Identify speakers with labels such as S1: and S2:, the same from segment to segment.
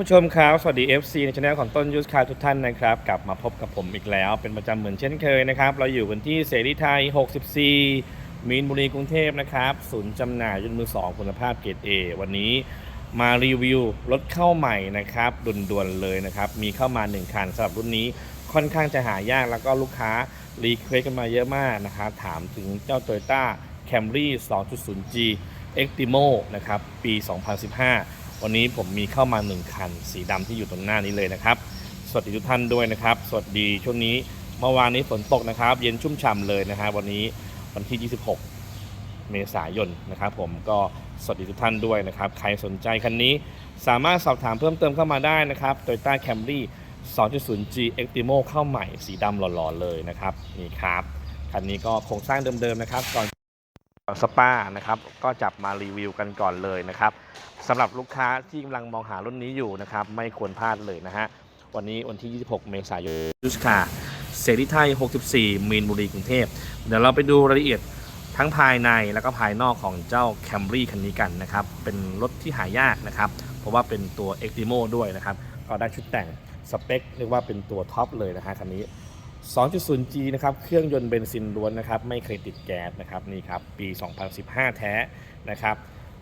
S1: ผู้ชมครับ สวัสดี FC ในช่องของต้นยูสคาทุกท่านนะครับ กลับมาพบกับผมอีกแล้ว เป็นประจำเหมือนเช่นเคยนะครับ เราอยู่กันที่เสรีไทย 64 มีนบุรีกรุงเทพนะครับ ศูนย์จำหน่ายยนต์มือ 2 คุณภาพเกรด A วันนี้มารีวิวรถเข้าใหม่นะครับด่วนๆเลยนะครับ มีเข้ามา 1 คันสำหรับรุ่นนี้ค่อนข้างจะหายากแล้วก็ลูกค้ารีเควสกันมาเยอะมากนะครับถามถึงเจ้า Toyota Camry 2.0G Extimo นะครับปี 2015 วันนี้ผมมีเข้ามา 1 คัน สีดำที่อยู่ตรงหน้านี้เลยนะครับ สวัสดีทุกท่านด้วยนะครับ สวัสดีช่วงนี้เมื่อวานนี้ฝนตกนะครับ เย็นชุ่มฉ่ำเลยนะครับวันนี้วันที่ 26 เมษายนนะครับผมก็สวัสดีทุกท่านด้วยนะครับ ใครสนใจคันนี้สามารถสอบถามเพิ่มเติมเข้ามาได้นะครับ Toyota Camry 2.0G Extimo เข้าใหม่สีดำหล่อๆเลยนะครับนี่ครับคันนี้ก็โครงสร้างเดิมๆนะครับ ก่อน สปานะครับก็จับมารีวิวกันก่อนเลยนะครับสำหรับลูกค้าที่กำลังมองหารุ่นนี้อยู่นะครับไม่ควรพลาดเลยนะฮะวันนี้วันที่ 26 เมษายนยูสคาเสรีไทย 64 มีนบุรีกรุงเทพเดี๋ยวเราไปดูรายละเอียดทั้งภายในแล้วก็ภายนอกของเจ้า Camry คันนี้กันนะครับเป็นรถที่หายากนะครับเพราะว่าเป็นตัว Extimo ด้วยนะครับก็ได้ชุดแต่งสเปคเรียกว่าเป็นตัวท็อปเลยนะฮะคันนี้ 2.0G นะครับ เครื่องยนต์เบนซินล้วนนะครับ ไม่เคยติดแก๊สนะครับ นี่ครับ ปี 2015 แท้นะครับ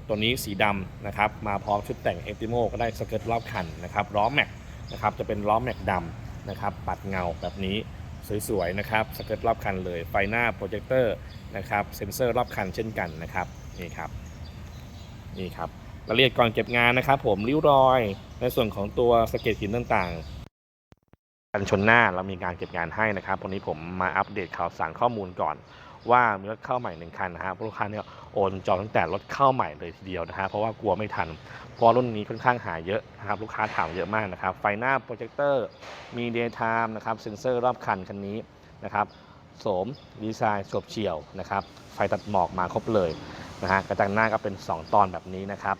S1: ตัวนี้สีดำนะครับ มาพร้อมชุดแต่ง Extimo ก็ได้สเกิร์ตรอบคันนะครับ ล้อแม็กนะครับ จะเป็นล้อแม็กดำนะครับ ปัดเงาแบบนี้สวยๆนะครับ สเกิร์ตรอบคันเลย ไฟหน้าโปรเจคเตอร์นะครับ เซ็นเซอร์รอบคันเช่นกันนะครับ นี่ครับ นี่ครับรายละเอียดก่อนเก็บงานนะครับ ผมริ้วรอย ในส่วนของตัวสเก็ดหินต่างๆ นชนหน้าเรามีการเก็บงานให้นะครับวันนี้ผมมาอัปเดตข่าวสารข้อมูลก่อน ว่ามีรถเข้าใหม่หนึ่งคันนะฮะลูกค้าเนี่ยโอนจองตั้งแต่รถเข้าใหม่เลยทีเดียวนะฮะเพราะว่ากลัวไม่ทันเพราะรุ่นนี้ค่อนข้างหายเยอะนะครับลูกค้าถามเยอะมากนะครับไฟหน้าโปรเจคเตอร์มีเดย์ไทม์นะครับเซ็นเซอร์รอบคันคันนี้นะครับโสมดีไซน์ฉบเฉียวนะครับไฟตัดหมอกมาครบเลยนะฮะกระจังหน้าก็เป็น 2 ตอนแบบนี้นะครับ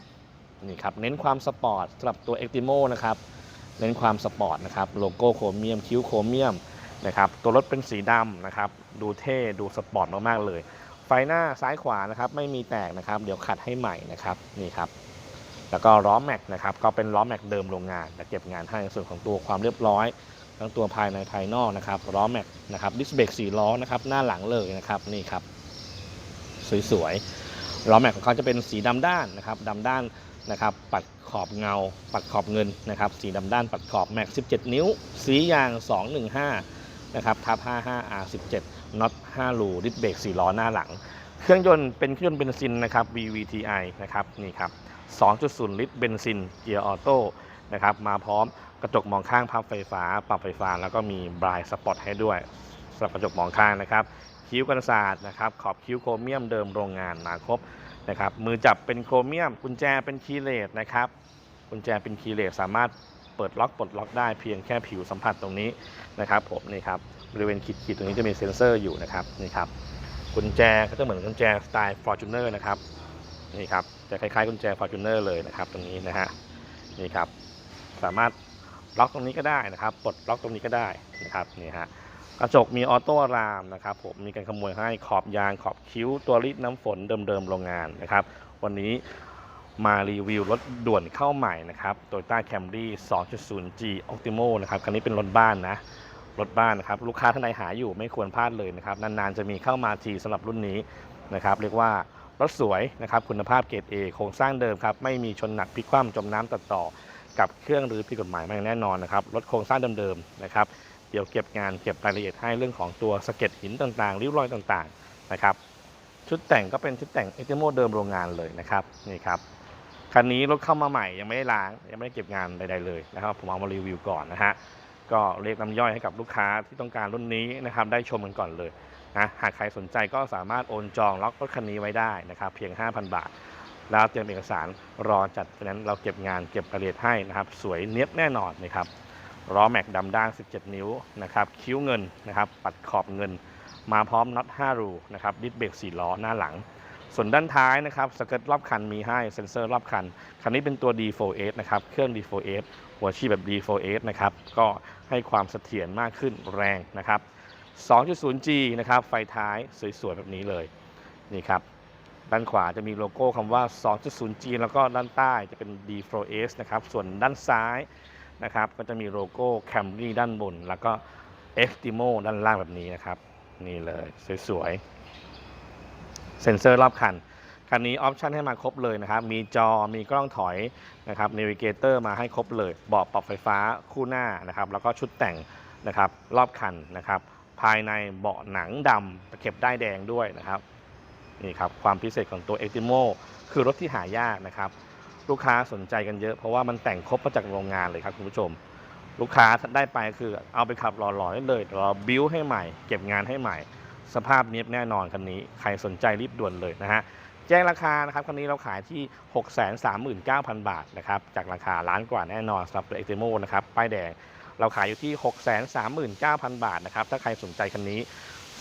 S1: นี่ครับเน้นความสปอร์ตสำหรับตัว Extimo นะครับ เน้นความสปอร์ตนะครับโลโก้โครเมียมคิ้วโครเมียมนะครับตัวรถเป็นสีดำนะครับดูเท่ดูสปอร์ตมากๆเลย ไฟหน้าซ้ายขวานะครับไม่มีแตกนะครับเดี๋ยวขัดให้ใหม่นะครับนี่ครับแล้วก็ล้อแม็กนะครับก็เป็นล้อแม็กเดิมโรงงานและเก็บงานให้ในส่วนของตัวความเรียบร้อย ทั้งตัวภายในภายนอกนะครับล้อแม็กนะครับดิสเบรกสี่ล้อนะครับหน้าหลังเลยนะครับนี่ครับสวยๆล้อแม็กของเขาจะเป็นสีดำด้านนะครับดำด้าน นะครับ ปัดขอบเงา ปัดขอบเงินนะครับ สีดำด้านปัดขอบแม็ก 17 นิ้ว สียาง 215 นะครับ ทับ 55R17 น็อต5รูดิสเบรก4ล้อหน้าหลัง เครื่องยนต์เป็นเครื่องยนต์เบนซินนะครับ VVTi นะครับ นี่ครับ 2.0 ลิตรเบนซิน เกียร์ออโต้ นะครับ มาพร้อมกระจกมองข้างพับไฟฟ้า ปรับไฟฟ้า แล้วก็มีบรายสปอตให้ด้วยสำหรับกระจกมองข้างนะครับ คิ้วกันศาสตร์นะครับ ขอบคิ้วโครเมียมเดิมโรงงานมาครบ นะครับมือจับเป็นโครเมียม กุญแจเป็นคีย์เลสนะครับกุญแจเป็นคีย์เลสสามารถเปิดล็อกปลดล็อกได้เพียงแค่ผิวสัมผัสตรงนี้นะครับผมนี่ครับบริเวณขีดๆตรงนี้จะมีเซ็นเซอร์อยู่นะครับนี่ครับกุญแจก็จะเหมือนกุญแจสไตล์ Fortuner นะครับนี่ครับจะคล้ายๆกุญแจ Fortuner เลยนะครับตรงนี้นะฮะนี่ครับสามารถล็อกตรงนี้ก็ได้นะครับปลดล็อกตรงนี้ก็ได้นะครับนี่ฮะ กระจกมีออโต้อะลามนะครับผมมีการขโมยให้ขอบยางขอบคิ้วตัวรีดน้ำฝนเดิมๆโรงงานนะครับ วันนี้มารีวิวรถด่วนเข้าใหม่นะครับ Toyota Camry 2.0G Optimo นะครับคันนี้เป็นรถบ้านนะ รถบ้านนะครับ ลูกค้าท่านใดหาอยู่ไม่ควรพลาดเลยนะครับ นานๆ จะมีเข้ามาทีสำหรับรุ่นนี้นะครับ เรียกว่ารถสวยนะครับ คุณภาพเกรด A โครงสร้างเดิมครับ ไม่มีชนหนักพลิกคว่ำจมน้ำตัดต่อ กับเครื่องหรือผิดกฎหมายไม่แน่นอนนะครับ รถโครงสร้างเดิมๆนะครับ เดี๋ยวเก็บงานเก็บรายละเอียดให้เรื่องของตัวสะเก็ดหินต่างๆ ริ้วรอยต่างๆนะครับ ชุดแต่งก็เป็นชุดแต่งเอ t โมเดิมโรงงานเลยนะครับนี่ครับคันนี้รถเข้ามาใหม่ยังไม่ได้ล้างยังไม่ได้เก็บงานใดๆเลยนะครับ ผมเอามารีวิวก่อนนะฮะก็เรียกน้ำย่อยให้กับลูกค้าที่ต้องการรุ่นนี้นะครับ ได้ชมกันก่อนเลยนะหากใครสนใจก็สามารถโอนจองล็อกรถคันนี้ไว้ได้นะครับ เพียง 5,000 บาท แล้วเตรียมเอกสารรอจัดเพราะนั้นเราเก็บงานเก็บรายละเอียดให้นะครับ สวยเนี้ยบแน่นอนนะครับ ล้อแม็กดำด้าน 17 นิ้วนะครับคิ้วเงินนะครับปัดขอบเงิน มาพร้อมน็อต 5 รูนะครับดิสเบรก4 ล้อหน้าหลัง ส่วนด้านท้ายนะครับสเกิร์ตรอบคันมีให้เซ็นเซอร์รอบคัน คันนี้เป็นตัว D4S นะครับเครื่อง D4S หัวฉีดแบบ D4S นะครับก็ให้ความเสถียรมากขึ้นแรงนะครับ 2.0G นะครับไฟท้ายสวยๆ แบบนี้เลยนี่ครับด้านขวาจะมีโลโก้คำว่า 2.0G แล้วก็ด้านใต้จะเป็น D Pro S นะครับส่วนด้านซ้าย นะครับ ก็จะมีโลโก้ Camry ด้านบน แล้วก็ Extimo ด้านล่างแบบนี้นะครับ นี่เลยสวยๆ เซ็นเซอร์รอบคัน คันนี้ออปชันให้มาครบเลยนะครับ มีจอ มีกล้องถอยนะครับน a วิเกเตอร์มาให้ครบเลย เบาะปรับไฟฟ้าคู่หน้านะครับ แล้วก็ชุดแต่งนะครับรอบคันนะครับ ภายในเบาะหนังดำตะเข็บได้แดงด้วยนะครับนี่ครับความพิเศษของตัว e x t i m o คือรถที่หายากนะครับ ลูกค้าสนใจกันเยอะ เพราะว่ามันแต่งครบมาจากโรงงานเลยครับคุณผู้ชม ลูกค้าได้ไปคือเอาไปขับหล่อๆได้เลยเราบิ้วให้ใหม่ เก็บงานให้ใหม่ สภาพเนี้ยบแน่นอนคันนี้ใครสนใจรีบด่วนเลยนะฮะแจ้งราคานะครับคันนี้เราขายที่ 639,000 บาทนะครับจากราคาล้านกว่าแน่นอนสำหรับตัว e x t i m o นะครับป้ายแดงเราขายอยู่ที่ 639,000 บาทนะครับถ้าใครสนใจคันนี้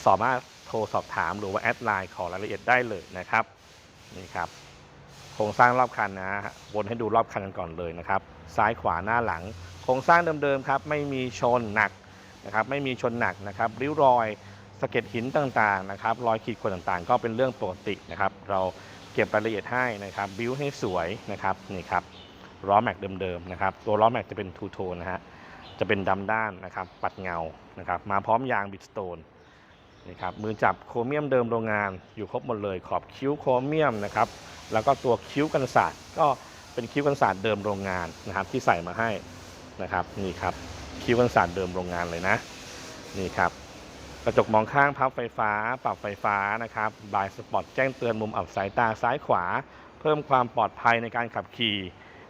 S1: สามารถโทรสอบถามหรือว่าแอดไลน์ขอรายละเอียดได้เลยนะครับนี่ครับ โครงสร้างรอบคันนะฮะวนให้ดูรอบคันกันก่อนเลยนะครับ ซ้ายขวาหน้าหลัง โครงสร้างเดิมๆครับ ไม่มีชนหนักนะครับ ไม่มีชนหนักนะครับริ้วรอยสะเก็ดหินต่างๆนะครับ รอยขีดข่วนต่างๆ ก็เป็นเรื่องปกตินะครับ เราเก็บรายละเอียดให้นะครับ บิวให้สวยนะครับ นี่ครับ ล้อแม็กเดิมๆนะครับ ตัวล้อแม็กจะเป็นทูโทนนะฮะ จะเป็นดำด้านนะครับ ปัดเงา นะครับ มาพร้อมยางบิดสโตน นี่ครับมือจับโครเมียมเดิมโรงงานอยู่ครบหมดเลยขอบคิ้วโครเมียมนะครับแล้วก็ตัวคิ้วกันศาสตร์ก็เป็นคิ้วกันศาสตร์เดิมโรงงานนะครับที่ใส่มาให้นะครับนี่ครับคิ้วกันศาสตร์เดิมโรงงานเลยนะนี่ครับกระจกมองข้างพับไฟฟ้า ปรับไฟฟ้านะครับบายสปอตแจ้งเตือนมุมอับสายตาซ้ายขวา เพิ่มความปลอดภัยในการขับขี่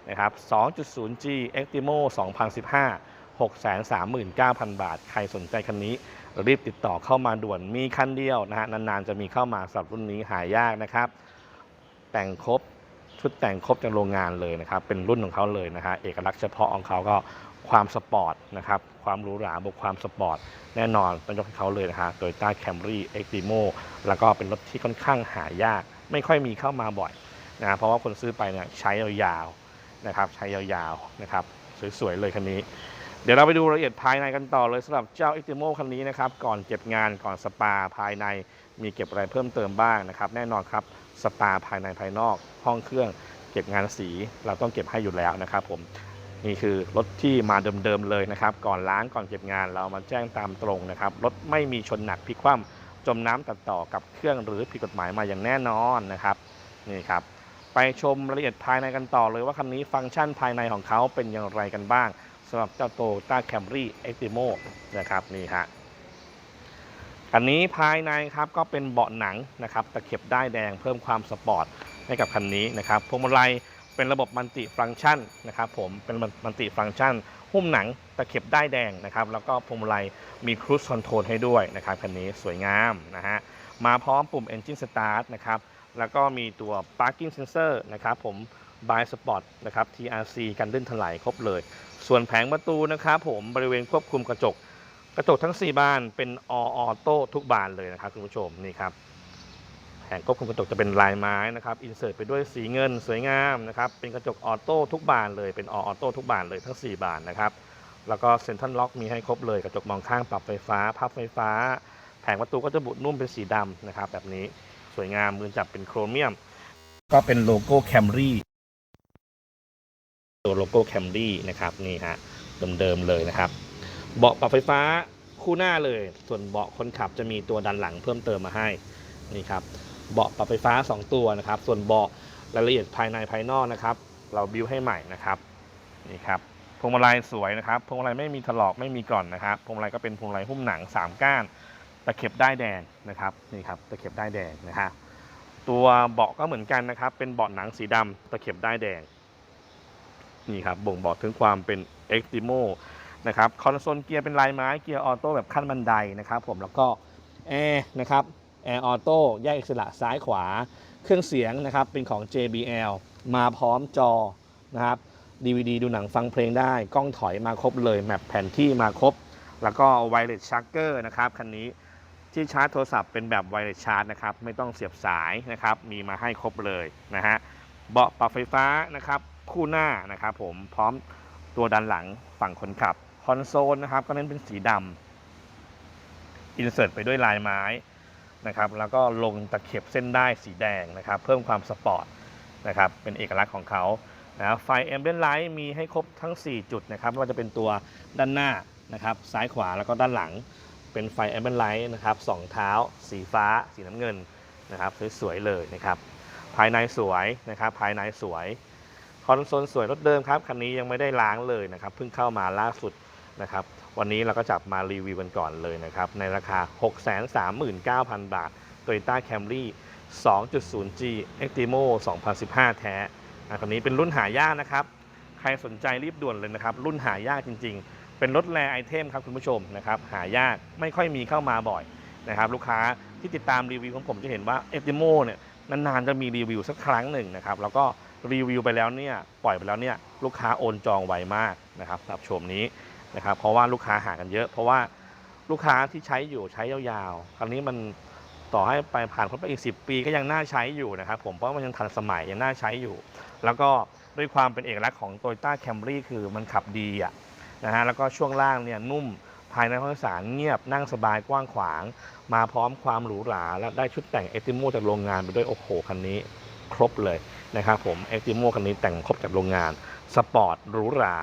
S1: นะครับ 2.0G Extimo 2015 639,000 บาท ใครสนใจคันนี้ รีบติดต่อเข้ามาด่วนมีคันเดียวนะฮะนานๆจะมีเข้ามาสำหรับรุ่นนี้หายากนะครับ แต่งครบชุดแต่งครบจากโรงงานเลยนะครับ เป็นรุ่นของเขาเลยนะฮะเอกลักษณ์เฉพาะของเขาก็ความสปอร์ตนะครับ ความหรูหราบวกความสปอร์ต แน่นอนต้องยกให้เขาเลยนะฮะโดยต้าแคมรี่เอ็กซ์ต o แล้วก็เป็นรถที่ค่อนข้างหายาก ไม่ค่อยมีเข้ามาบ่อยนะเพราะว่าคนซื้อไปเนี่ยใช้ยาวๆนะครับ ใช้ยาวๆนะครับ สวยๆเลยคันนี้ เดี๋ยวเราไปดูรายละเอียดภายในกันต่อเลยสำหรับเจ้า e x t i m o คันนี้นะครับ ก่อนเก็บงานก่อนสปาภายในมีเก็บอะไรเพิ่มเติมบ้างนะครับ แน่นอนครับสปาภายในภายนอก ห้องเครื่อง เก็บงานสีเราต้องเก็บให้อยู่แล้วนะครับ ผมนี่คือรถที่มาเดิมๆเลยนะครับ ก่อนล้างก่อนเก็บงานเรามาแจ้งตามตรงนะครับรถไม่มีชนหนักพลิกคว่ำจมน้ำตัดต่อกับเครื่องหรือผิดกฎหมายมาอย่างแน่นอนนะครับนี่ครับไปชมรายละเอียดภายในกันต่อเลยว่าคันนี้ฟังก์ชันภายในของเขาเป็นอย่างไรกันบ้าง สำหรับเจ้าโตต้าแคมรี่เอ็กติโมนะครับนี่ฮะคันนี้ภายในครับก็เป็นเบาะหนังนะครับตะเข็บได้ายแดงเพิ่มความสปอร์ตให้กับคันนี้นะครับพวงมาลัยเป็นระบบมัลติฟังก์ชันนะครับผมเป็นมัลติฟังก์ชัน หุ้มหนังตะเข็บได้ายแดงนะครับแล้วก็พวงมาลัยมีครู i คอนโทรลให้ด้วยนะครับคันนี้สวยงามนะฮะมาพร้อมปุ่ม Engine Start นะครับแล้วก็มีตัว Parking Sensor นะครับผม by Spot นะครับ TRC กันลื่นถลายครบเลย ส่วนแผงประตูนะครับผมบริเวณควบคุมกระจก กระจกทั้ง 4 บานเป็นออโต้ทุกบานเลยนะครับคุณผู้ชมนี่ครับแผงควบคุมกระจกจะเป็นลายไม้นะครับอินเสิร์ตไปด้วยสีเงินสวยงามนะครับเป็นกระจกออโต้ทุกบานเลยเป็นออโต้ทุกบานเลยทั้ง 4 บานนะครับแล้วก็เซ็นทรัลล็อกมีให้ครบเลยกระจกมองข้างปรับไฟฟ้า พับไฟฟ้า แผงประตูก็จะบุนุ่มเป็นสีดำนะครับแบบนี้สวยงามมือจับเป็นโครเมียม ก็เป็นโลโก้แคมรี่ ตัวโลโก้แคมรี่นะครับนี่ฮะเดิมๆเลยนะครับ เบาะปรับไฟฟ้าคู่หน้าเลย ส่วนเบาะคนขับจะมีตัวดันหลังเพิ่มเติมมาให้นี่ครับเบาะปรับไฟฟ้า 2 ตัวนะครับ ส่วนเบาะรายละเอียดภายในภายนอกนะครับ เราบิวให้ใหม่นะครับนี่ครับพวงมาลัยสวยนะครับพวงมาลัยไม่มีถลอกไม่มีกร่อนนะครับพวงมาลัยก็เป็นพวงมาลัยหุ้มหนัง 3 ก้านตะเข็บได้แดงนะครับนี่ครับตะเข็บได้แดงนะฮะตัวเบาะก็เหมือนกันนะครับ เป็นเบาะหนังสีดำตะเข็บได้แดง นี่ครับบ่งบอกถึงความเป็น e x t i m o นะครับคอนโซลเกียร์เป็นลายไม้เกียร์ออโต้แบบขั้นบันไดนะครับผมแล้วก็แอร์นะครับแอร์ออโต้แยกอิสระซ้ายขวา เครื่องเสียงนะครับเป็นของ JBL มาพร้อมจอนะครับ DVD ดูหนังฟังเพลงได้ กล้องถอยมาครบเลย แมปแผนที่มาครบ แล้วก็ไวเลสชาร์เกอร์นะครับคันนี้ที่ชาร์จโทรศัพท์เป็นแบบไวเลสชาร์จนะครับ ไม่ต้องเสียบสายนะครับ มีมาให้ครบเลยนะฮะเบาะปรับไฟฟ้านะครับ คู่หน้านะครับผมพร้อมตัวดันหลังฝั่งคนขับคอนโซลนะครับก็เน้นเป็นสีดำอินเสิร์ตไปด้วยลายไม้นะครับแล้วก็ลงตะเข็บเส้นได้สีแดงนะครับเพิ่มความสปอร์ตนะครับเป็นเอกลักษณ์ของเขานะไฟเอมเบนไลท์มีให้ครบทั้ง 4 จุดนะครับไม่ว่าจะเป็นตัวด้านหน้านะครับซ้ายขวาแล้วก็ด้านหลัง เป็นไฟเอมเบนไลท์นะครับสองเท้า สีฟ้า สีน้ำเงินนะครับสวยๆเลยนะครับภายในสวยนะครับภายในสวย คอนโซลสวยรถเดิมครับคันนี้ยังไม่ได้ล้างเลยนะครับเพิ่งเข้ามาล่าสุดนะครับวันนี้เราก็จับมารีวิวกันก่อนเลยนะครับในราคา 639,000 บาท Toyota Camry 2.0G Extremo 2015 แท้คันนี้เป็นรุ่นหายากนะครับ ใครสนใจรีบด่วนเลยนะครับ รุ่นหายากจริง ๆ เป็นรถแรไอเทมครับคุณผู้ชมนะครับหายากไม่ค่อยมีเข้ามาบ่อยนะครับลูกค้าที่ติดตามรีวิวของผมจะเห็นว่า Extremo เนี่ยนานๆจะมีรีวิวสักครั้งหนึ่งนะครับแล้วก็ รีวิวไปแล้วเนี่ยปล่อยไปแล้วเนี่ยลูกค้าโอนจองไวมากนะครับสำหรับโฉมนี้นะครับเพราะว่าลูกค้าหากันเยอะ เพราะว่าลูกค้าที่ใช้อยู่ใช้ยาวๆคราวนี้มันต่อให้ไปผ่านพ้นไปอีก 10 ปีก็ยังน่าใช้อยู่นะครับผมเพราะมันยังทันสมัยยังน่าใช้อยู่ แล้วก็ด้วยความเป็นเอกลักษณ์ของ Toyota Camry คือมันขับดีอะนะฮะแล้วก็ช่วงล่างเนี่ยนุ่มภายในห้องโดยสารเงียบนั่งสบายกว้างขวาง มาพร้อมความหรูหรา และได้ชุดแต่งเอติโมจากโรงงานไปด้วยโอ้โหคันนี้ ครบเลย นะครับผมเอ็กติโมคันนี้แต่งครบจากโรงงานสปอร์ตหรูหรา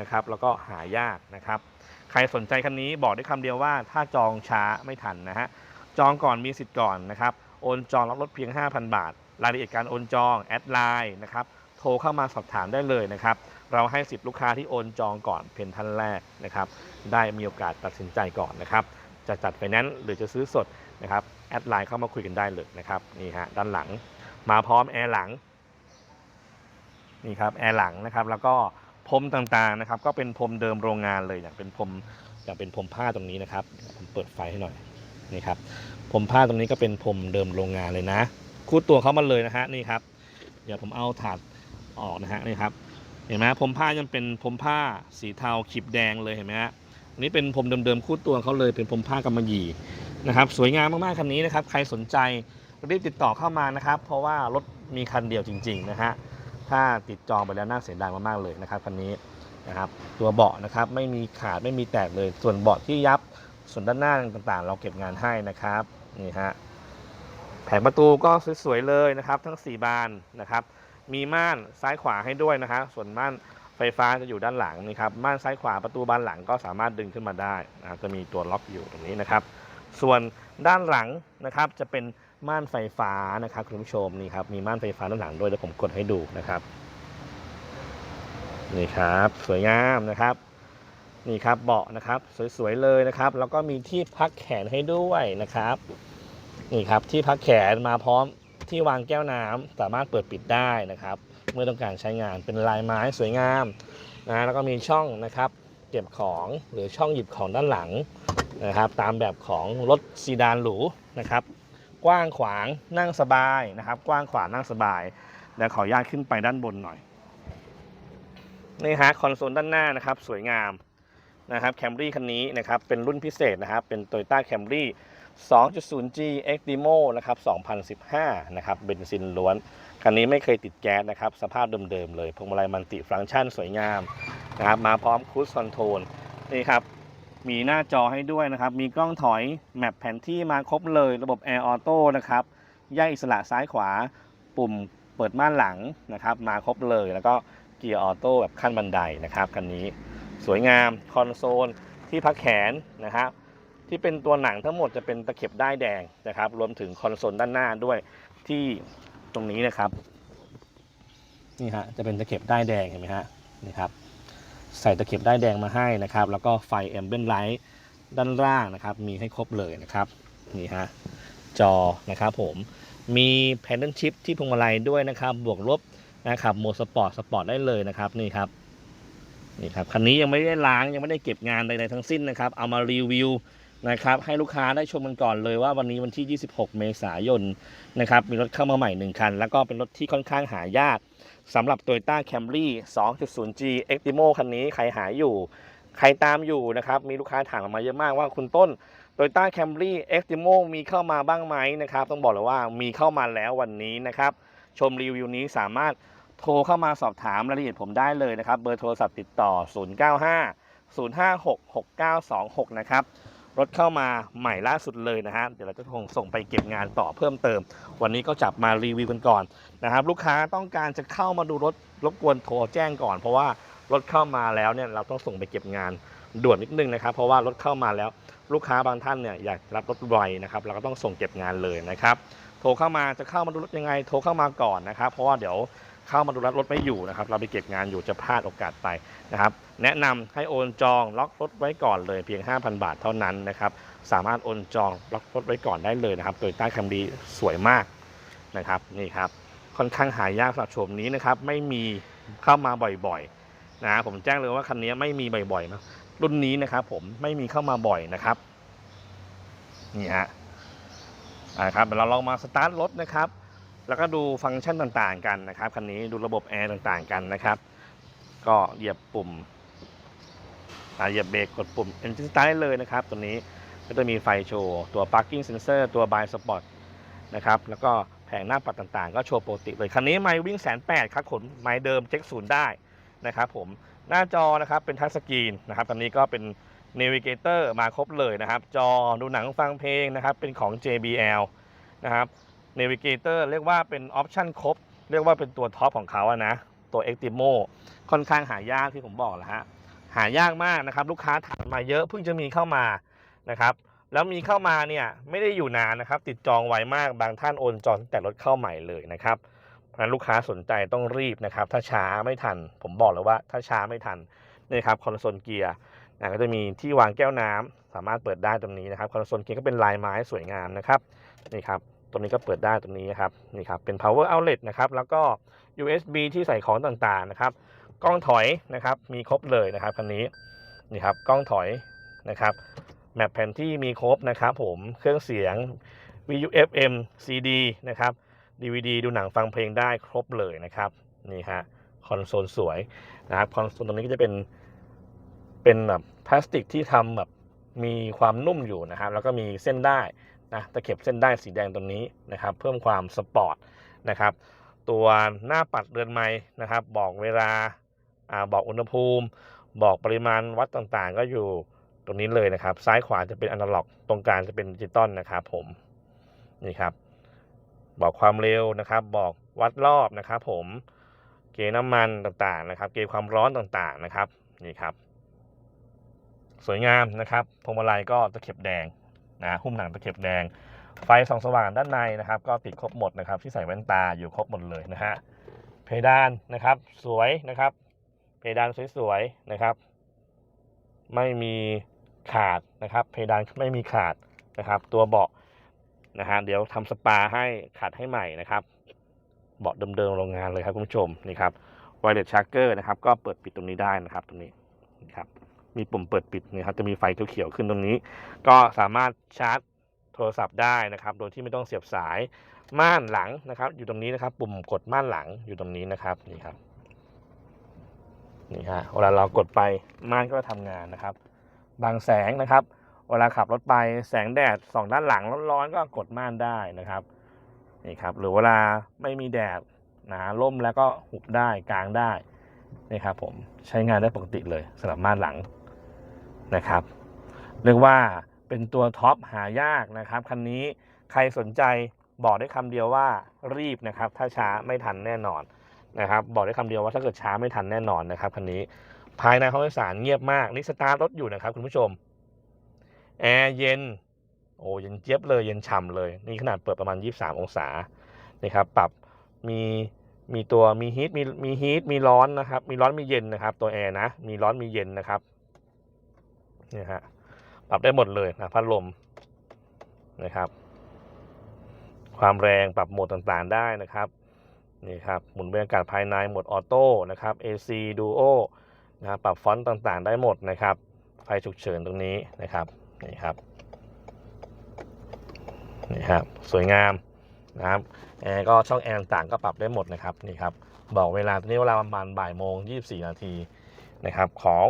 S1: นะครับแล้วก็หายากนะครับใครสนใจคันนี้บอกได้คำเดียวว่าถ้าจองช้าไม่ทันนะฮะจองก่อนมีสิทธิ์ก่อนนะครับโอนจองรับรถเพียง 5,000 บาท รายละเอียดการโอนจองแอดไลน์นะครับโทรเข้ามาสอบถามได้เลยนะครับเราให้สิทธิ์ลูกค้าที่โอนจองก่อนเพียงท่านแรกนะครับได้มีโอกาสตัดสินใจก่อนนะครับจะจัดไฟแนนซ์หรือจะซื้อสดนะครับแอดไลน์เข้ามาคุยกันได้เลยนะครับนี่ฮะด้านหลังมาพร้อมแอร์หลัง นี่ครับแอร์หลังนะครับแล้วก็พรมต่างๆนะครับ ก็เป็นพรมเดิมโรงงานเลยอย่างเป็นพรมอย่างเป็นพรมผ้าตรงนี้นะครับผมเปิดไฟให้หน่อยนี่ครับพรมผ้าตรงนี้ก็เป็นพรมเดิมโรงงานเลยนะ คู่ตัวเขามาเลยนะฮะนี่ครับ เดี๋ยวผมเอาถาดออกนะฮะนี่ครับเห็นไหมพรมผ้ายังเป็นพรมผ้าสีเทาขีบแดงเลยเห็นไหมฮะอันนี้เป็นพรมเดิมๆคู่ตัวเขาเลยเป็นพรมผ้ากำมะหยี่นะครับ สวยงามมากๆคันนี้นะครับ ใครสนใจรีบติดต่อเข้ามานะครับ เพราะว่ารถมีคันเดียวจริง ๆ นะฮะ ถ้าติดจองไปแล้วน่าเสียดายมากๆเลยนะครับคันนี้นะครับตัวเบาะนะครับไม่มีขาดไม่มีแตกเลย ส่วนเบาะที่ยับส่วนด้านหน้าต่างๆ เราเก็บงานให้นะครับนี่ฮะแผงประตูก็สวยๆเลยนะครับ ทั้ง 4 บานนะครับมีม่านซ้ายขวาให้ด้วยนะครับส่วนม่านไฟฟ้าจะอยู่ด้านหลังนี่ครับม่านซ้ายขวาประตูบานหลังก็สามารถดึงขึ้นมาได้นะจะมีตัวล็อกอยู่ตรงนี้นะครับ ส่วนด้านหลังนะครับจะเป็น ม่านไฟฟ้านะครับคุณผู้ชมนี่ครับมีม่านไฟฟ้าด้านหลังด้วยเดี๋ยวผมกดให้ดูนะครับนี่ครับสวยงามนะครับนี่ครับเบาะนะครับสวยๆเลยนะครับ แล้วก็มีที่พักแขนให้ด้วยนะครับนี่ครับที่พักแขนมาพร้อมที่วางแก้วน้ำสามารถเปิดปิดได้นะครับ เมื่อต้องการใช้งานเป็นลายไม้สวยงามนะแล้วก็มีช่องนะครับ เก็บของหรือช่องหยิบของด้านหลังนะครับ ตามแบบของรถซีดานหรูนะครับ กว้างขวางนั่งสบายนะครับ กว้างขวางนั่งสบายเดี๋ยวขออนุญาตขึ้นไปด้านบนหน่อยนี่ฮะคอนโซลด้านหน้านะครับ สวยงามนะครับแคมรี่คันนี้นะครับเป็นรุ่นพิเศษนะครับเป็น Toyota Camry 2.0G X Demo นะครับ 2015 นะครับเบนซินล้วน คันนี้ไม่เคยติดแก๊สนะครับ สภาพเดิมๆเลยพวงมาลัยมันติฟังก์ชันสวยงามนะครับมาพร้อมค u ู e คอนโทรลนี่ครับ มีหน้าจอให้ด้วยนะครับ มีกล้องถอยแมปแผนที่มาครบเลย ระบบ Air Auto นะครับแยกอิสระซ้ายขวา ปุ่มเปิดม่านหลังนะครับ มาครบเลย แล้วก็เกียร์ออโต้แบบขั้นบันไดนะครับคันนี้ สวยงามคอนโซลที่พักแขนนะครับที่เป็นตัวหนังทั้งหมดจะเป็นตะเข็บด้ายแดงนะครับ รวมถึงคอนโซลด้านหน้าด้วยที่ตรงนี้นะครับ นี่ฮะจะเป็นตะเข็บด้ายแดงเห็นไหมฮะนี่ครับ ใส่ตะเข็บได้แดงมาให้นะครับ แล้วก็ไฟแอมเบนไลท์ด้านล่างนะครับ มีให้ครบเลยนะครับ นี่ฮะ จอนะครับผม มีแพนเดิลชิพที่พวงมาลัยด้วยนะครับ บวกลบนะครับโหมดสปอร์ต สปอร์ตได้เลยนะครับ นี่ครับ นี่ครับ คันนี้ยังไม่ได้ล้าง ยังไม่ได้เก็บงานใดๆทั้งสิ้นนะครับ เอามารีวิวนะครับ ให้ลูกค้าได้ชมกันก่อนเลยว่าวันนี้วันที่ 26 เมษายนนะครับ มีรถเข้ามาใหม่ 1 คัน แล้วก็เป็นรถที่ค่อนข้างหายาก สำหรับ Toyota Camry 2.0G Extremo คันนี้ใครหาอยู่ ใครตามอยู่นะครับ มีลูกค้าถามมาเยอะมากว่าคุณต้น Toyota Camry Extremo มีเข้ามาบ้างไหมนะครับ ต้องบอกเลยว่ามีเข้ามาแล้ววันนี้นะครับ ชมรีวิวนี้สามารถโทรเข้ามาสอบถามรายละเอียดผมได้เลยนะครับ เบอร์โทรศัพท์ติดต่อ 095 056 6926 นะครับ รถเข้ามาใหม่ล่าสุดเลยนะฮะเดี๋ยวเราจะคงส่งไปเก็บงานต่อเพิ่มเติม วันนี้ก็จับมารีวิวกันก่อนนะครับลูกค้าต้องการจะเข้ามาดูรถรบกวนโทรแจ้งก่อน เพราะว่ารถเข้ามาแล้วเนี่ยเราต้องส่งไปเก็บงานด่วนนิดนึงนะครับเพราะว่ารถเข้ามาแล้วลูกค้าบางท่านเนี่ยอยากรับรถไวนะครับเราก็ต้องส่งเก็บงานเลยนะครับโทรเข้ามาจะเข้ามาดูรถยังไง โทรเข้ามาก่อนนะครับ เพราะว่าเดี๋ยวเข้ามาดูรถรถไม่อยู่นะครับ เราไปเก็บงานอยู่จะพลาดโอกาสไปนะครับ แนะนำให้โอนจองล็อกรถไว้ก่อนเลยเพียง 5,000 บาทเท่านั้นนะครับสามารถโอนจองล็อกรถไว้ก่อนได้เลยนะครับโดยใต้คำดีสวยมากนะครับนี่ครับค่อนข้างหายากสำหรับโฉมนี้นะครับไม่มีเข้ามาบ่อยๆนะผมแจ้งเลยว่าคันนี้ไม่มีบ่อยๆนะรุ่นนี้นะครับผมไม่มีเข้ามาบ่อยนะครับนี่ฮะอ่าครับเราลองมาสตาร์ทรถนะครับ แล้วก็ดูฟังก์ชันต่างๆกันนะครับคันนี้ดูระบบแอร์ต่างๆกันนะครับ ก็เหยียบปุ่ม เหยียบเบรกกดปุ่ม Engine Start เลยนะครับตัวนี้ก็จะมีไฟโชว์ ตัว Parking Sensor ตัว By Spot นะครับแล้วก็แผงหน้าปัดต่างๆ ก็โชว์ปกติเลย คันนี้ไม่วิ่งแสนแปดครับขนไม้เดิมเช็คศูนย์ได้นะครับผมหน้าจอนะครับเป็นทัชสกรีนนะครับตอนนี้ก็เป็น Navigator มาครบเลยนะครับ จอดูหนังฟังเพลงนะครับ เป็นของ JBL นะครับ Navigator เรียกว่าเป็นออปชั่นครบ เรียกว่าเป็นตัวท็อปของเขาอะนะ ตัว Extimo ค่อนข้างหายากที่ผมบอกแหละฮะ หายากมากนะครับ ลูกค้าถามมาเยอะเพิ่งจะมีเข้ามานะครับแล้วมีเข้ามาเนี่ยไม่ได้อยู่นานนะครับ ติดจองไวมากบางท่านโอนจองแต่รถเข้าใหม่เลยนะครับเพราะนั้นลูกค้าสนใจต้องรีบนะครับ ถ้าช้าไม่ทัน ผมบอกเลยว่าถ้าช้าไม่ทันนี่ครับคอนโซลเกียร์นะก็จะมีที่วางแก้วน้ำสามารถเปิดได้ตรงนี้นะครับคอนโซลเกียร์ก็เป็นลายไม้สวยงามนะครับนี่ครับตัวนี้ก็เปิดได้ตรงนี้นะครับนี่ครับเป็น power outlet นะครับแล้วก็ USB ที่ใส่ของต่างๆนะครับ กล้องถอยนะครับ มีครบเลยนะครับคันนี้นี่ครับกล้องถอยนะครับแมปแผนที่มีครบนะครับผมเครื่องเสียง VU FM CD นะครับ DVD ดูหนังฟังเพลงได้ครบเลยนะครับนี่ฮะคอนโซลสวยนะครับคอนโซลตรงนี้ก็จะเป็นเป็นแบบพลาสติกที่ทำแบบมีความนุ่มอยู่นะครับ แล้วก็มีเส้นได้นะตะเข็บเส้นได้สีแดงตรงนี้นะครับ เพิ่มความสปอร์ตนะครับ ตัวหน้าปัดเรือนไม้นะครับ บอกเวลา อ่าบอกอุณหภูมิ บอกปริมาณวัดต่างๆ ก็อยู่ตรงนี้เลยนะครับ ซ้ายขวาจะเป็นอนาล็อก ตรงกลางจะเป็นดิจิตอลนะครับผมนี่ครับ บอกความเร็วนะครับ บอกวัดรอบนะครับ ผมเกณฑ์น้ำมันต่างๆนะครับ เกณฑ์ความร้อนต่างๆนะครับนี่ครับ สวยงามนะครับพวงมาลัยก็ตะเข็บแดงนะหุ้มหนังตะเข็บแดง ไฟส่องสว่างด้านในนะครับ ก็ติดครบหมดนะครับ ที่ใส่แว่นตาอยู่ครบหมดเลยนะฮะเพดานนะครับ สวยนะครับ เพดานสวยๆนะครับ ไม่มีขาดนะครับ เพดานไม่มีขาดนะครับ ตัวเบาะนะฮะเดี๋ยวทำสปาให้ขัดให้ใหม่นะครับเบาะเดิมๆโรงงานเลยครับคุณผู้ชมนี่ครับไวเลสชาร์เกอร์นะครับ ก็เปิดปิดตรงนี้ได้นะครับ ตรงนี้นะครับมีปุ่มเปิดปิดนี่ครับ จะมีไฟเขียวๆขึ้นตรงนี้ ก็สามารถชาร์จโทรศัพท์ได้นะครับ โดยที่ไม่ต้องเสียบสายม่านหลังนะครับ อยู่ตรงนี้นะครับ ปุ่มกดม่านหลังอยู่ตรงนี้นะครับนี่ครับ นี่ฮะเวลาเรากดไปม่านก็จะทำงานนะครับ บางแสงนะครับ เวลาขับรถไปแสงแดดส่องด้านหลังร้อนๆก็กดม่านได้นะครับนี่ครับหรือเวลาไม่มีแดดหนาล่มแล้วก็หุบได้กลางได้นี่ครับผมใช้งานได้ปกติเลยสำหรับม่านหลังนะครับ เรียกว่าเป็นตัวท็อปหายากนะครับคันนี้ใครสนใจบอกได้คำเดียวว่ารีบนะครับ ถ้าช้าไม่ทันแน่นอน นะครับบอกได้คำเดียวว่าถ้าเกิดช้าไม่ทันแน่นอนนะครับคันนี้ภายในห้องโดยสารเงียบมากนี่สตาร์ทรถอยู่นะครับคุณผู้ชมแอร์เย็นโอ้เย็นเจี๊ยบเลยเย็นฉ่ำเลย นี่ขนาดเปิดประมาณ 23 องศานี่ครับปรับมีมีตัวมีฮีทมีมีฮีทมีร้อนนะครับ มีร้อนมีเย็นนะครับ ตัวแอร์นะ มีร้อนมีเย็นนะครับนี่ฮะปรับได้หมดเลยนะพัดลมนะครับ ความแรงปรับโหมดต่างๆได้นะครับ นี่ครับหมุนบรรยากาศภายในหมดออโต้นะครับ AC Duo นะครับปรับฟอนต์ต่างๆ ได้หมดนะครับ ไฟฉุกเฉินตรงนี้นะครับนี่ครับนี่ครับสวยงามนะครับแอร์ก็ช่องแอร์ต่างๆก็ปรับได้หมดนะครับนี่ครับบอกเวลาตอนนี้เวลาประมาณบ่ายโมง24 นาทีนะครับของ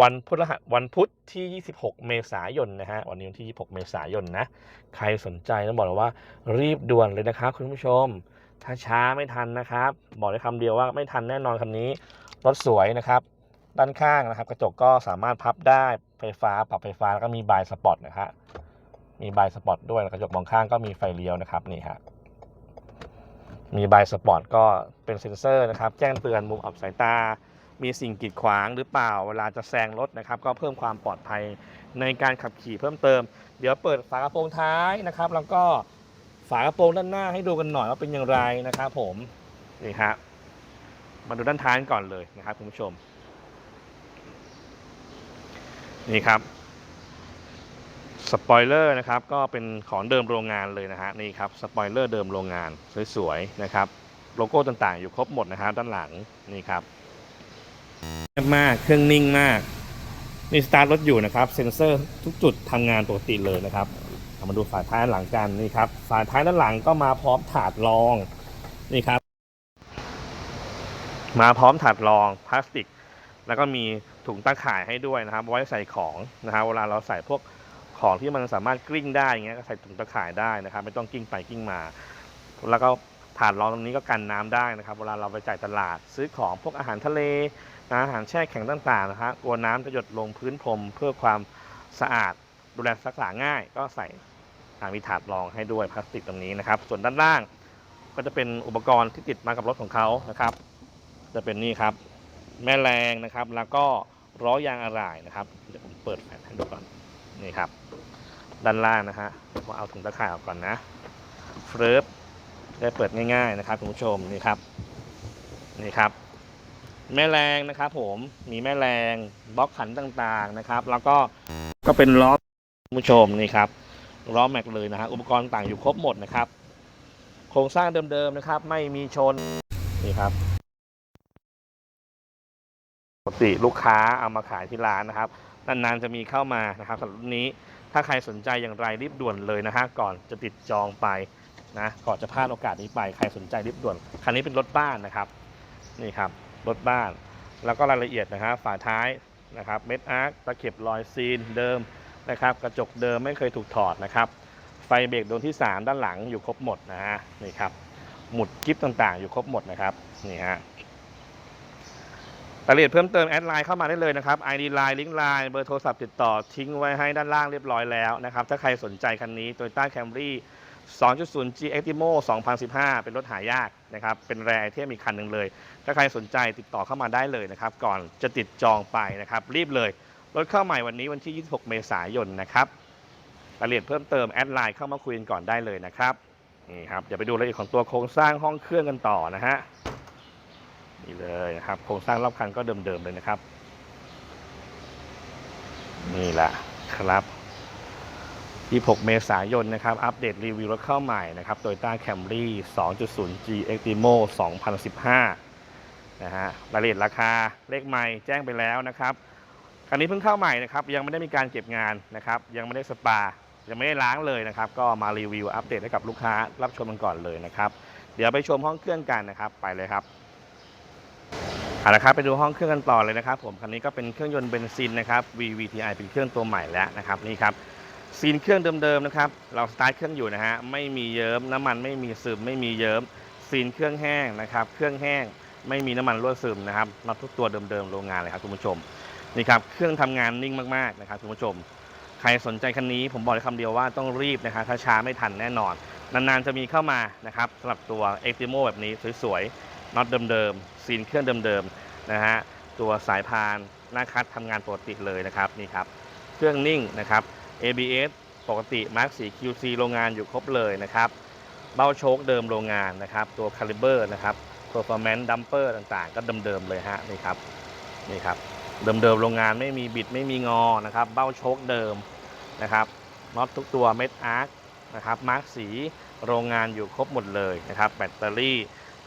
S1: วันพุธรหัสวันพุธที่ 26 เมษายนนะฮะวันนี้วันที่ 26 เมษายนนะใครสนใจต้องบอกเลยว่ารีบด่วนเลยนะครับคุณผู้ชม ถ้าช้าไม่ทันนะครับ บอกได้คำเดียวว่าไม่ทันแน่นอนคันนี้ รถสวยนะครับ ด้านข้างนะครับ กระจกก็สามารถพับได้ไฟไฟฟ้าปรับไฟฟ้าแล้วก็มีบายสปอตนะฮะมีบายสปอตด้วยกระจกมองข้างก็มีไฟเลี้ยวนะครับนี่ฮะมีบายสปอตก็เป็นเซ็นเซอร์นะครับ แจ้งเตือนมุมอับสายตา มีสิ่งกีดขวางหรือเปล่าเวลาจะแซงรถนะครับ ก็เพิ่มความปลอดภัยในการขับขี่เพิ่มเติม เดี๋ยวเปิดฝากระโปรงท้ายนะครับ แล้วก็ ฝากระโปรงด้านหน้าให้ดูกันหน่อยว่าเป็นอย่างไรนะครับผมนี่ฮะมาดูด้านท้ายก่อนเลยนะครับคุณผู้ชม นี่ครับสปอยเลอร์นะครับก็เป็นของเดิมโรงงานเลยนะฮะนี่ครับสปอยเลอร์เดิมโรงงานสวยๆนะครับโลโก้ต่างๆ อยู่ครบหมดนะครับด้านหลังนี่ครับมากเครื่องนิ่งมากนี่สตาร์ทรถอยู่นะครับ เซ็นเซอร์ทุกจุดทำงานปกติเลยนะครับ เอามาดูฝาท้ายด้านหลังกันนี่ครับฝาท้ายด้านหลังก็มาพร้อมถาดรองนี่ครับ มาพร้อมถาดรองพลาสติก แล้วก็มีถุงตาข่ายให้ด้วยนะครับ ไว้ใส่ของนะครับเวลาเราใส่พวกของที่มันสามารถกลิ้งได้อย่างเงี้ยก็ใส่ถุงตาข่ายได้นะครับ ไม่ต้องกลิ้งไปกลิ้งมา แล้วก็ถาดรองตรงนี้ก็กันน้ำได้นะครับ เวลาเราไปจ่ายตลาดซื้อของพวกอาหารทะเลนะอาหารแช่แข็งต่างๆนะฮะกลัวน้ำจะหยดลงพื้นพรมเพื่อความสะอาดดูแลรักษาง่ายก็ใส่ มีถาดรองให้ด้วยพลาสติกตรงนี้นะครับ ส่วนด้านล่างก็จะเป็นอุปกรณ์ที่ติดมากับรถของเขานะครับ จะเป็นนี่ครับ แม่แรงนะครับ แล้วก็ล้อยางอะไหล่นะครับเดี๋ยวผมเปิดแผ่นให้ดูก่อนนี่ครับ ด้านล่างนะฮะผมเอาถุงตะข่ายออกก่อนนะเฟิร์ฟได้เปิดง่ายๆนะครับคุณผู้ชมนี่ครับนี่ครับ แม่แรงนะครับ ผมมีแม่แรงบล็อกขันต่างๆนะครับ แล้วก็ก็เป็นล้อคุณผู้ชมนี่ครับ ล้อแม็กเลยนะฮะอุปกรณ์ต่างอยู่ครบหมดนะครับ โครงสร้างเดิมๆนะครับ ไม่มีชนนี่ครับปกติลูกค้าเอามาขายที่ร้านนะครับนานๆจะมีเข้ามานะครับสำหรับรุ่นนี้ถ้าใครสนใจอย่างไรรีบด่วนเลยนะฮะก่อนจะติดจองไปนะก่อนจะพลาดโอกาสนี้ไปใครสนใจรีบด่วนคันนี้เป็นรถบ้านนะครับนี่ครับรถบ้าน แล้วก็รายละเอียดนะครับฝาท้ายนะครับเม็ดอาร์คตะเข็บรอยซีนเดิม นะครับกระจกเดิมไม่เคยถูกถอดนะครับ ไฟเบรกดวงที่ 3 ด้านหลังอยู่ครบหมดนะฮะนี่ครับหมุดกิฟต่างๆ อยู่ครบหมดนะครับนี่ฮะรายละเอียดเพิ่มเติมแอดไลน์เข้ามาได้เลยนะครับ ID ไลน์ลิงก์ไลน์เบอร์โทรศัพท์ติดต่อทิ้งไว้ให้ด้านล่างเรียบร้อยแล้วนะครับ ถ้าใครสนใจคันนี้ Toyota Camry 2.0 G Actimo 2015 เป็นรถหายากนะครับ เป็นแรไอเทมอีกคันหนึ่งเลย ถ้าใครสนใจติดต่อเข้ามาได้เลยนะครับ ก่อนจะติดจองไปนะครับ รีบเลย รถเข้าใหม่วันนี้วันที่ 26 เมษายนนะครับรายละเอียดเพิ่มเติมแอดไลน์เข้ามาคุยกันก่อนได้เลยนะครับนี่ครับเดี๋ยวไปดูรายละเอียดของตัวโครงสร้างห้องเครื่องกันต่อนะฮะนี่เลยนะครับโครงสร้างรอบคันก็เดิมๆเลยนะครับ นี่แหละครับ 26 เมษายนนะครับ อัปเดตรีวิวรถเข้าใหม่นะครับ Toyota Camry 2.0 G Actimo 2015 นะฮะรายละเอียดราคาเลขใหม่แจ้งไปแล้วนะครับ คันนี้เพิ่งเข้าใหม่นะครับยังไม่ได้มีการเก็บงานนะครับ ยังไม่ได้สปา ยังไม่ได้ล้างเลยนะครับ ก็มารีวิวอัปเดตให้กับลูกค้ารับชมกันก่อนเลยนะครับ เดี๋ยวไปชมห้องเครื่องกันนะครับ ไปเลยครับเอาละครับไปดูห้องเครื่องกันต่อเลยนะครับ ผมคันนี้ก็เป็นเครื่องยนต์เบนซินนะครับ VVTi เป็นเครื่องตัวใหม่แล้วนะครับนี่ครับซีนเครื่องเดิมๆนะครับเราสตาร์ทเครื่องอยู่นะฮะไม่มีเยิ้มน้ำมันไม่มีซึมไม่มีเยิ้มซีนเครื่องแห้งนะครับ เครื่องแห้งไม่มีน้ำมันรั่วซึมนะครับมาทุกตัวเดิมๆโรงงานเลยครับคุณผู้ชม นี่ครับเครื่องทำงานนิ่งมากๆนะครับคุณผู้ชม ใครสนใจคันนี้ผมบอกเลยคำเดียวว่าต้องรีบนะครับถ้าช้าไม่ทันแน่นอน นานๆจะมีเข้ามานะครับสำหรับตัว e x t i m o แบบนี้สวยๆน็อตเดิมๆซีนเครื่องเดิมๆนะฮะตัวสายพานหน้าคัดทำงานปกติเลยนะครับนี่ครับเครื่องนิ่งนะครับ ABS ปกติ Mark 4 QC โรงงานอยู่ครบเลยนะครับ เบ้าโชคเดิมโรงงานนะครับ ตัว Caliber นะครับ Performance Dumper ต่างๆ ก็เดิมๆเลยฮะนี่ครับนี่ครับ เดิมๆโรงงานไม่มีบิดไม่มีงอนะครับ เบ้าโชคเดิมนะครับน็อตทุกตัวเม็ดอาร์คนะครับมาร์กสีโรงงานอยู่ครบหมดเลยนะครับ แบตเตอรี่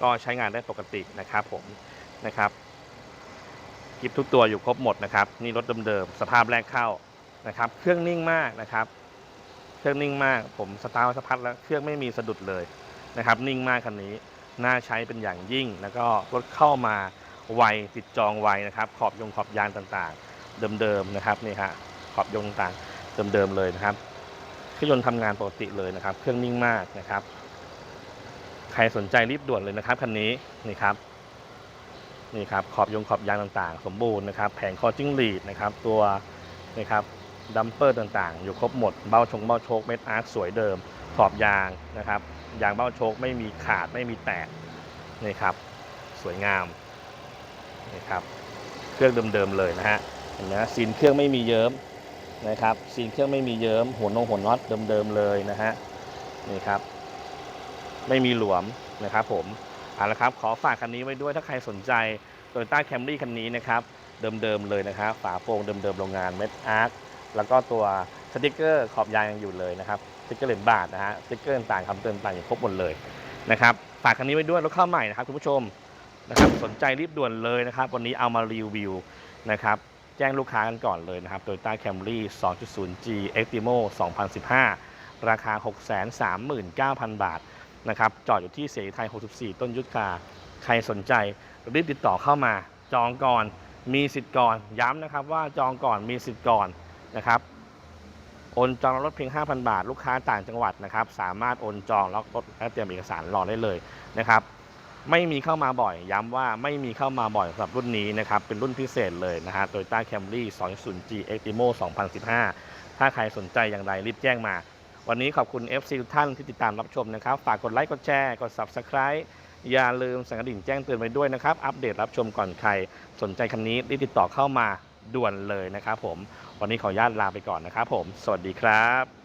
S1: ก็ใช้งานได้ปกตินะครับผมนะครับกิฟทุกตัวอยู่ครบหมดนะครับ นี่รถเดิมๆสภาพแรกเข้านะครับ เครื่องนิ่งมากนะครับ เครื่องนิ่งมากผมสตาร์ทสักพักแล้วเครื่องไม่มีสะดุดเลยนะครับ นิ่งมากคันนี้น่าใช้เป็นอย่างยิ่ง แล้วก็รถเข้ามา ไวติดจองไวนะครับ ขอบยงขอบยางต่างๆ เดิมๆนะครับนี่ฮะขอบยงต่างเดิมๆเลยนะครับเครื่องยนต์ทำงานปกติเลยนะครับ เครื่องนิ่งมากนะครับ ใครสนใจรีบด่วนเลยนะครับคันนี้นี่ครับนี่ครับขอบยงขอบยางต่างๆ สมบูรณ์นะครับ แผงคอจิ้งหรีดนะครับ ตัวนะครับดัมเปอร์ต่างๆ อยู่ครบหมด เบ้าชงเบ้าโชคเม็ดอาร์คสวยเดิม ขอบยางนะครับ ยางเบ้าโชคไม่มีขาดไม่มีแตกนี่ครับ สวยงาม นี่ครับเครื่องเดิมๆเลยนะฮะเห็นไหมซีนเครื่องไม่มีเยิ้มนะครับซีนเครื่องไม่มีเยิ้มหัวนงหัวน็อตเดิมๆเลยนะฮะนี่ครับไม่มีหลวมนะครับผมเอาละครับขอฝากคันนี้ไว้ด้วยถ้าใครสนใจโตโยต้าแคมรี่คันนี้นะครับเดิมๆเลยนะครับฝาโปร่งเดิมๆโรงงานเม็ดอาร์คแล้วก็ตัวสติกเกอร์ขอบยางยังอยู่เลยนะครับสติกเกอร์เหรียญบาทนะฮะสติกเกอร์ต่างๆคำเตือนต่างๆอย่างครบหมดเลยนะครับฝากคันนี้ไว้ด้วยรถเข้าใหม่นะครับคุณผู้ชม นะครับสนใจรีบด่วนเลยนะครับ วันนี้เอามารีวิวนะครับแจ้งลูกค้ากันก่อนเลยนะครับ Toyota Camry 2.0G Extremo 2015 ราคา 639,000 บาทนะครับจอดอยู่ที่เสรีไทย 64 ต้นยุทธคาใครสนใจรีบติดต่อเข้ามา จองก่อนมีสิทธิ์ก่อน ย้ำนะครับว่าจองก่อนมีสิทธิ์ก่อนนะครับโอนจองรถเพียง 5,000 บาท ลูกค้าต่างจังหวัดนะครับ สามารถโอนจองล็อกรถและเตรียมเอกสารรอได้เลยนะครับ ไม่มีเข้ามาบ่อย ย้ำว่าไม่มีเข้ามาบ่อยสำหรับรุ่นนี้นะครับ เป็นรุ่นพิเศษเลยนะฮะ Toyota Camry 2.0G Extremo 2015 ถ้าใครสนใจอย่างไรรีบแจ้งมา วันนี้ขอบคุณ FC ทุกท่านที่ติดตามรับชมนะครับ ฝากกดไลค์ กดแชร์ กด Subscribe อย่าลืมสั่นกระดิ่งแจ้งเตือนไว้ด้วยนะครับ อัปเดตรับชมก่อนใคร สนใจคันนี้รีบติดต่อเข้ามาด่วนเลยนะครับผม วันนี้ขออนุญาตลาไปก่อนนะครับผม สวัสดีครับ